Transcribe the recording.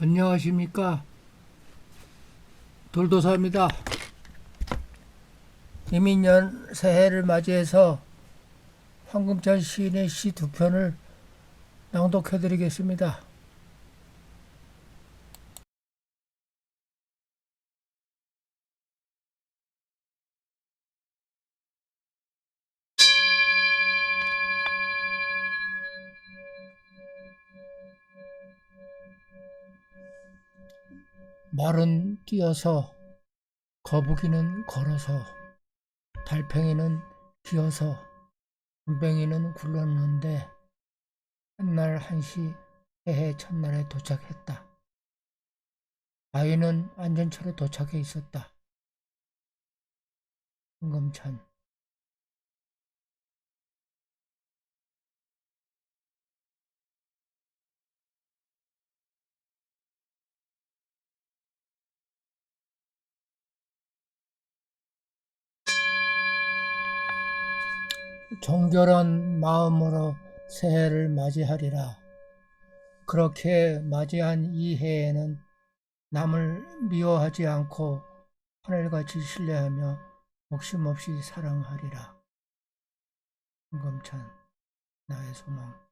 안녕하십니까. 돌도사입니다. 이민년 새해를 맞이해서 황금찬 시인의 시 두 편을 낭독해 드리겠습니다. 말은 뛰어서 거북이는 걸어서 달팽이는 기어서 군뱅이는 굴렀는데 한날 한시 해해 첫날에 도착했다. 아이는 안전처로 도착해 있었다. 황금찬 정결한 마음으로 새해를 맞이하리라. 그렇게 맞이한 이 해에는 남을 미워하지 않고 하늘같이 신뢰하며 욕심없이 사랑하리라. 황금찬 나의 소망